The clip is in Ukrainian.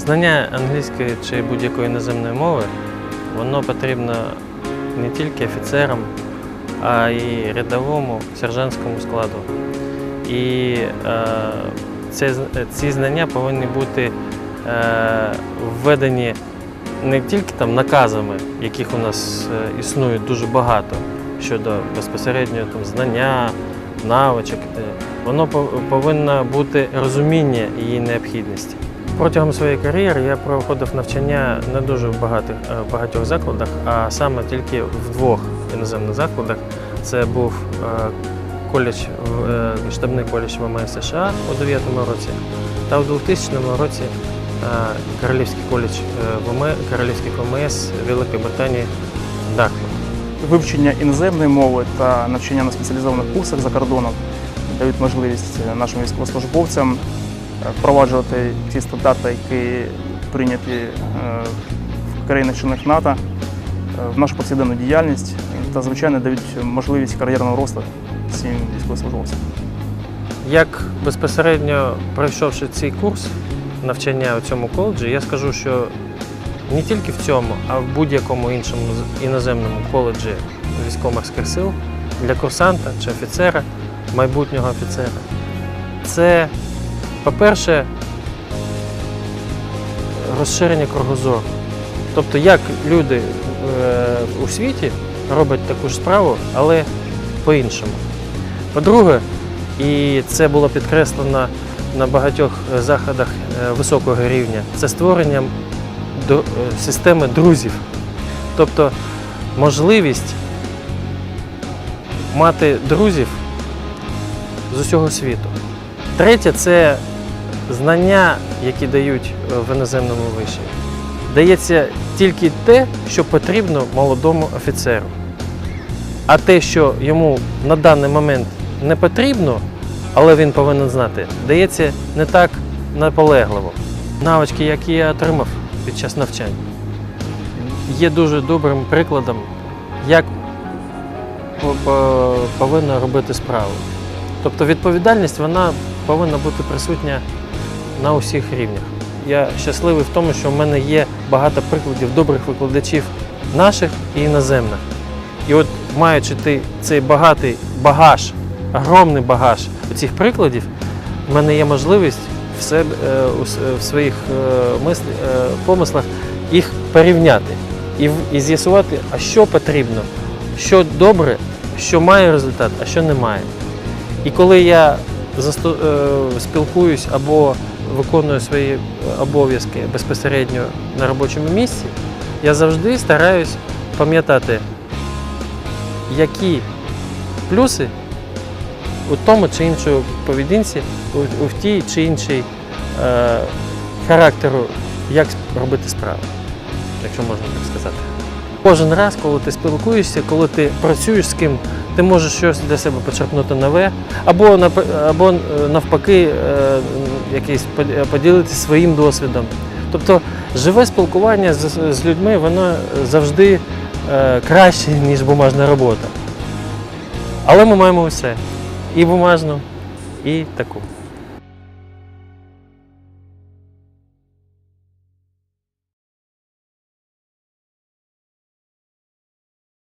Знання англійської чи будь-якої іноземної мови, воно потрібно не тільки офіцерам, а й рядовому сержантському складу. І е, ці знання повинні бути е, введені не тільки там наказами, яких у нас е, існує дуже багато щодо безпосередньо там, знання, навичок. е, Воно повинно бути розуміння її необхідності. Протягом своєї кар'єри я проходив навчання не дуже в багатих, е, багатьох закладах, а саме тільки в двох іноземних закладах. Це був е, коледж, е, штабний коледж ВМС США у 2009 році та у 2000 році Королівський коледж е, ВМ, Королівських ВМС Великої Британії Дартмут. Вивчення іноземної мови та навчання на спеціалізованих курсах за кордоном дають можливість нашим військовослужбовцям впроваджувати ті стандарти, які прийняті е, в країнах-членах НАТО е, в нашу повсякденну діяльність та, звичайно, дають можливість кар'єрного росту всім військовослужбовцям. Як безпосередньо пройшовши цей курс навчання у цьому коледжі, я скажу, що не тільки в цьому, а в будь-якому іншому іноземному коледжі військово-морських сил для курсанта чи офіцера, майбутнього офіцера, це, по-перше, розширення кругозору. Тобто, як люди е, у світі роблять таку ж справу, але по-іншому. По-друге, і це було підкреслено на багатьох е, заходах е, високого рівня. Це створення системи друзів. Тобто можливість мати друзів з усього світу. Третє це знання, які дають е, в іноземному виші. Дається тільки те, що потрібно молодому офіцеру. А те, що йому на даний момент не потрібно, але він повинен знати, дається не так наполегливо. Навички, які я отримав під час навчання, є дуже добрим прикладом, як по- по- повинно робити справу. Тобто відповідальність вона повинна бути присутня на усіх рівнях. Я щасливий в тому, що в мене є багато прикладів добрих викладачів наших і іноземних. І от маючи ти цей багатий багаж, огромний багаж цих прикладів, в мене є можливість в, себе, е, в своїх е, мислі, е, помислах їх порівняти і, і з'ясувати, а що потрібно, що добре, що має результат, а що не має. І коли я спілкуюсь або виконую свої е, обов'язки безпосередньо на робочому місці, я завжди стараюсь пам'ятати, які плюси у тому чи іншому поведінці, у, у в тій чи іншій е, характеру, як робити справу, якщо можна так сказати. Кожен раз, коли ти спілкуєшся, коли ти працюєш з ким, ти можеш щось для себе почерпнути нове, або, або е, навпаки е, якийсь поділитися своїм досвідом. Тобто живе спілкування з, з людьми, воно завжди е, краще, ніж бумажна робота. Але ми маємо все. І бумажну, і таку.